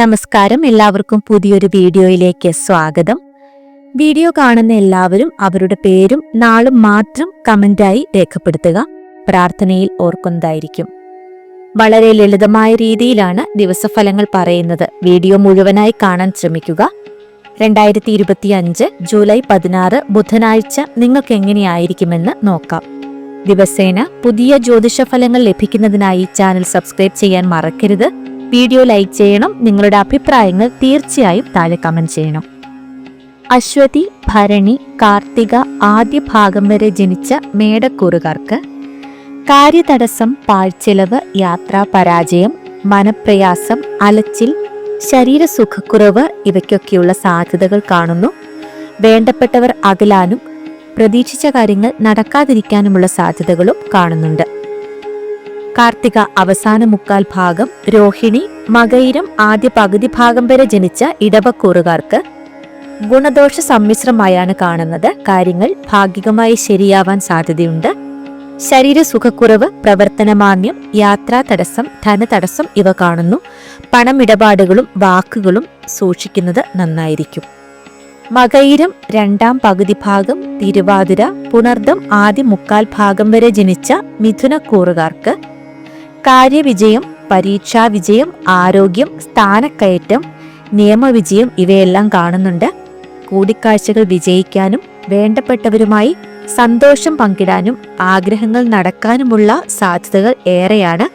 നമസ്കാരം. എല്ലാവർക്കും പുതിയൊരു വീഡിയോയിലേക്ക് സ്വാഗതം. വീഡിയോ കാണുന്ന എല്ലാവരും അവരുടെ പേരും നാളും മാത്രം കമന്റായി രേഖപ്പെടുത്തുക. പ്രാർത്ഥനയിൽ ഓർക്കുന്നതായിരിക്കും. വളരെ ലളിതമായ രീതിയിലാണ് ദിവസഫലങ്ങൾ പറയുന്നത്. വീഡിയോ മുഴുവനായി കാണാൻ ശ്രമിക്കുക. രണ്ടായിരത്തി ഇരുപത്തി അഞ്ച് ജൂലൈ പതിനാറ് ബുധനാഴ്ച നിങ്ങൾക്ക് എങ്ങനെയായിരിക്കുമെന്ന് നോക്കാം. ദിവസേന പുതിയ ജ്യോതിഷ ഫലങ്ങൾ ലഭിക്കുന്നതിനായി ചാനൽ സബ്സ്ക്രൈബ് ചെയ്യാൻ മറക്കരുത്. വീഡിയോ ലൈക്ക് ചെയ്യണം. നിങ്ങളുടെ അഭിപ്രായങ്ങൾ തീർച്ചയായും താഴെ കമന്റ് ചെയ്യണം. അശ്വതി ഭരണി കാർത്തിക ആദ്യ ഭാഗം വരെ ജനിച്ച മേടക്കൂറുകാർക്ക് കാര്യതടസ്സം പാഴ്ചെലവ് യാത്രാ പരാജയം മനപ്രയാസം അലച്ചിൽ ശരീരസുഖക്കുറവ് ഇവയ്ക്കൊക്കെയുള്ള സാധ്യതകൾ കാണുന്നു. വേണ്ടപ്പെട്ടവർ അകലാനും പ്രതീക്ഷിച്ച കാര്യങ്ങൾ നടക്കാതിരിക്കാനുമുള്ള സാധ്യതകളും കാണുന്നുണ്ട്. കാർത്തിക അവസാന മുക്കാൽ ഭാഗം രോഹിണി മകയിരം ആദ്യ പകുതി ഭാഗം വരെ ജനിച്ച ഇടവക്കൂറുകാർക്ക് ഗുണദോഷ സമ്മിശ്രമായാണ് കാണുന്നത്. കാര്യങ്ങൾ ഭാഗികമായി ശരിയാവാൻ സാധ്യതയുണ്ട്. ശരീരസുഖക്കുറവ് പ്രവർത്തനമാന്യം യാത്രാ തടസ്സം ധനതടസ്സം ഇവ കാണുന്നു. പണമിടപാടുകളും വാക്കുകളും സൂക്ഷിക്കുന്നത് നന്നായിരിക്കും. മകയിരം രണ്ടാം പകുതി ഭാഗം തിരുവാതിര പുണർദം ആദ്യ മുക്കാൽ ഭാഗം വരെ ജനിച്ച മിഥുനക്കൂറുകാർക്ക് കാര്യവിജയം പരീക്ഷാ വിജയം ആരോഗ്യം സ്ഥാനക്കയറ്റം നിയമവിജയം ഇവയെല്ലാം കാണുന്നുണ്ട്. കൂടിക്കാഴ്ചകൾ വിജയിക്കാനും വേണ്ടപ്പെട്ടവരുമായി സന്തോഷം പങ്കിടാനും ആഗ്രഹങ്ങൾ നടക്കാനുമുള്ള സാധ്യതകൾ ഏറെയാണ്.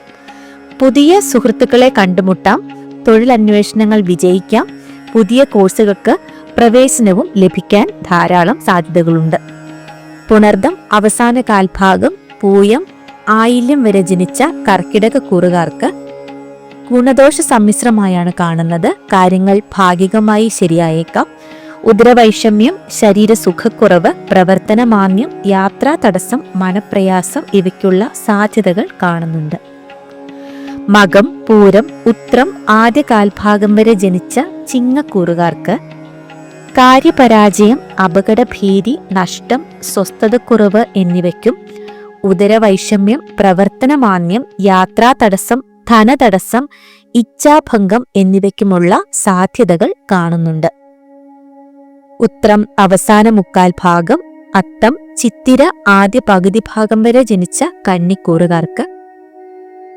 പുതിയ സുഹൃത്തുക്കളെ കണ്ടുമുട്ടാം തൊഴിലന്വേഷണങ്ങൾ വിജയിക്കാം പുതിയ കോഴ്സുകൾക്ക് പ്രവേശനവും ലഭിക്കാൻ ധാരാളം സാധ്യതകളുണ്ട്. പുണർദം അവസാന കാൽഭാഗം പൂയം ആയില്യം വരെ ജനിച്ച കർക്കിടക കൂറുകാർക്ക് ഗുണദോഷ സമ്മിശ്രമായാണ് കാണുന്നത്. കാര്യങ്ങൾ ഭാഗികമായി ശരിയായേക്കാം. ഉദരവൈഷമ്യം ശരീരസുഖക്കുറവ് പ്രവർത്തനമാന്യം യാത്രാ തടസ്സം മനപ്രയാസം ഇവയ്ക്കുള്ള സാധ്യതകൾ കാണുന്നുണ്ട്. മകം പൂരം ഉത്രം ആദ്യ കാൽഭാഗം വരെ ജനിച്ച ചിങ്ങക്കൂറുകാർക്ക് കാര്യപരാജയം അപകടഭീതി നഷ്ടം സ്വസ്ഥതക്കുറവ് എന്നിവയ്ക്കും ഉദരവൈഷമ്യം പ്രവർത്തനമാന്യം യാത്രാ തടസ്സം ധനതടസ്സം ഇച്ഛാഭംഗം എന്നിവയ്ക്കുമുള്ള സാധ്യതകൾ കാണുന്നുണ്ട്. ഉത്രം അവസാന മുക്കാൽ ഭാഗം അത്തം ചിത്തിര ആദ്യ പകുതി ഭാഗം വരെ ജനിച്ച കന്നിക്കൂറുകാർക്ക്.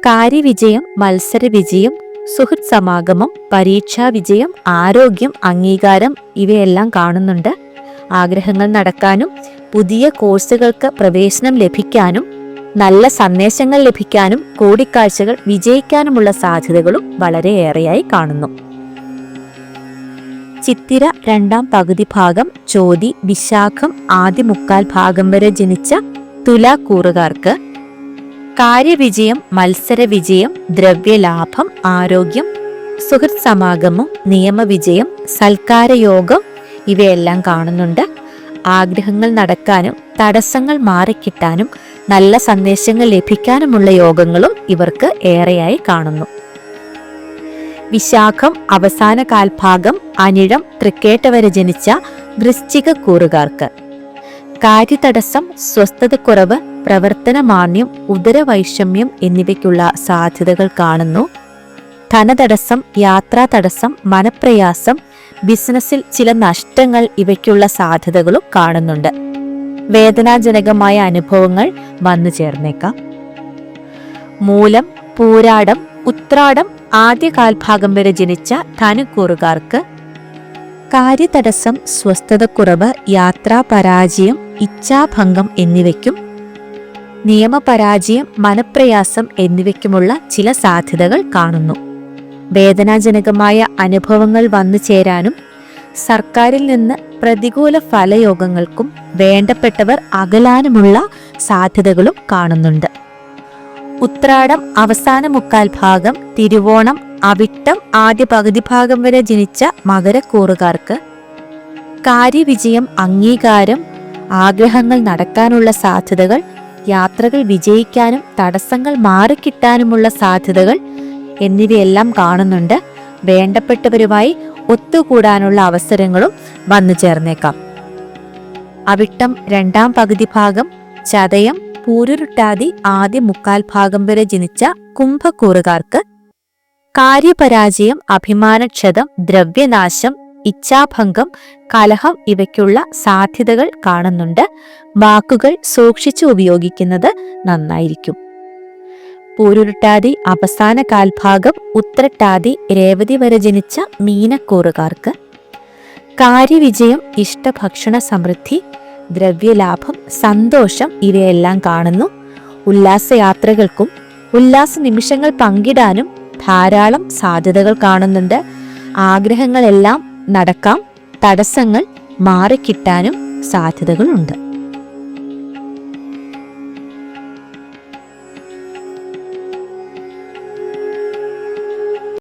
കാര്യവിജയം മത്സര വിജയം സുഹൃത് സമാഗമം പരീക്ഷാ വിജയം ആരോഗ്യം അംഗീകാരം ഇവയെല്ലാം കാണുന്നുണ്ട്. ആഗ്രഹങ്ങൾ നടക്കാനും പുതിയ കോഴ്സുകൾക്ക് പ്രവേശനം ലഭിക്കാനും നല്ല സന്ദേശങ്ങൾ ലഭിക്കാനും കൂടിക്കാഴ്ചകൾ വിജയിക്കാനുമുള്ള സാധ്യതകളും വളരെയേറെയായി കാണുന്നു. ചിത്തിര രണ്ടാം പകുതി ഭാഗം ചോതി വിശാഖം ആദ്യ മുക്കാൽ ഭാഗം വരെ ജനിച്ച തുലാക്കൂറുകാർക്ക് കാര്യവിജയം മത്സര വിജയം ദ്രവ്യലാഭം ആരോഗ്യം സുഹൃത് സമാഗമം നിയമവിജയം സൽക്കാരയോഗം ഇവയെല്ലാം കാണുന്നുണ്ട്. ആഗ്രഹങ്ങൾ നടക്കാനും തടസ്സങ്ങൾ മാറിക്കിട്ടാനും നല്ല സന്ദേശങ്ങൾ ലഭിക്കാനുമുള്ള യോഗങ്ങളും ഇവർക്ക് ഏറെയായി കാണുന്നു. വിശാഖം അവസാന കാൽഭാഗം അനിഴം തൃക്കേട്ട വരെ ജനിച്ച വൃശ്ചിക കൂറുകാർക്ക്. കാര്യതടസ്സം സ്വസ്ഥതക്കുറവ് പ്രവർത്തനമാന്യം ഉദരവൈഷമ്യം എന്നിവയ്ക്കുള്ള സാധ്യതകൾ കാണുന്നു ധനതടസ്സം യാത്രാ തടസ്സം മനപ്രയാസം ബിസിനസ്സിൽ ചില നഷ്ടങ്ങൾ ഇവയ്ക്കുള്ള സാധ്യതകളും കാണുന്നുണ്ട്. വേദനാജനകമായ അനുഭവങ്ങൾ വന്നു ചേർന്നേക്കാം. മൂലം പൂരാടം ഉത്രാടം ആദ്യ കാൽഭാഗം വരെ ജനിച്ച ധനുക്കൂറുകാർക്ക് കാര്യതടസ്സം സ്വസ്ഥതക്കുറവ് യാത്രാ പരാജയം ഇച്ഛാഭംഗം എന്നിവയ്ക്കും നിയമപരാജയം മനപ്രയാസം എന്നിവയ്ക്കുമുള്ള ചില സാധ്യതകൾ കാണുന്നു. വേദനാജനകമായ അനുഭവങ്ങൾ വന്നു ചേരാനും സർക്കാരിൽ നിന്ന് പ്രതികൂല ഫലയോഗങ്ങൾക്കും വേണ്ടപ്പെട്ടവർ അകലാനുമുള്ള സാധ്യതകളും കാണുന്നുണ്ട്. ഉത്രാടം അവസാന മുക്കാൽ ഭാഗം തിരുവോണം അവിട്ടം ആദ്യ പകുതി ഭാഗം വരെ ജനിച്ച മകരക്കൂറുകാർക്ക് കാര്യവിജയം അംഗീകാരം ആഗ്രഹങ്ങൾ നടക്കാനുള്ള സാധ്യതകൾ യാത്രകൾ വിജയിക്കാനും തടസ്സങ്ങൾ മാറിക്കിട്ടാനുമുള്ള സാധ്യതകൾ എന്നിവയെല്ലാം കാണുന്നുണ്ട്. വേണ്ടപ്പെട്ടവരുമായി ഒത്തുകൂടാനുള്ള അവസരങ്ങളും വന്നു ചേർന്നേക്കാം. അവിട്ടം രണ്ടാം പകുതി ഭാഗം ചതയം പൂരുരുട്ടാതി ആദ്യ മുക്കാൽ ഭാഗം വരെ ജനിച്ച കുംഭക്കൂറുകാർക്ക് കാര്യപരാജയം അഭിമാനക്ഷതം ദ്രവ്യനാശം ഇച്ഛാഭംഗം കലഹം ഇവയ്ക്കുള്ള സാധ്യതകൾ കാണുന്നുണ്ട്. വാക്കുകൾ സൂക്ഷിച്ചു ഉപയോഗിക്കുന്നത് നന്നായിരിക്കും. പൂരുരുട്ടാതി അവസാന കാൽഭാഗം ഉത്രട്ടാതി രേവതി വരെ ജനിച്ച മീനക്കൂറുകാർക്ക്. കാര്യവിജയം ഇഷ്ടഭക്ഷണ സമൃദ്ധി ദ്രവ്യലാഭം സന്തോഷം ഇവയെല്ലാം കാണുന്നു. ഉല്ലാസയാത്രകൾക്കും ഉല്ലാസ നിമിഷങ്ങൾ പങ്കിടാനും ധാരാളം സാധ്യതകൾ കാണുന്നുണ്ട്. ആഗ്രഹങ്ങളെല്ലാം നടക്കാം തടസ്സങ്ങൾ മാറിക്കിട്ടാനും സാധ്യതകളുണ്ട്.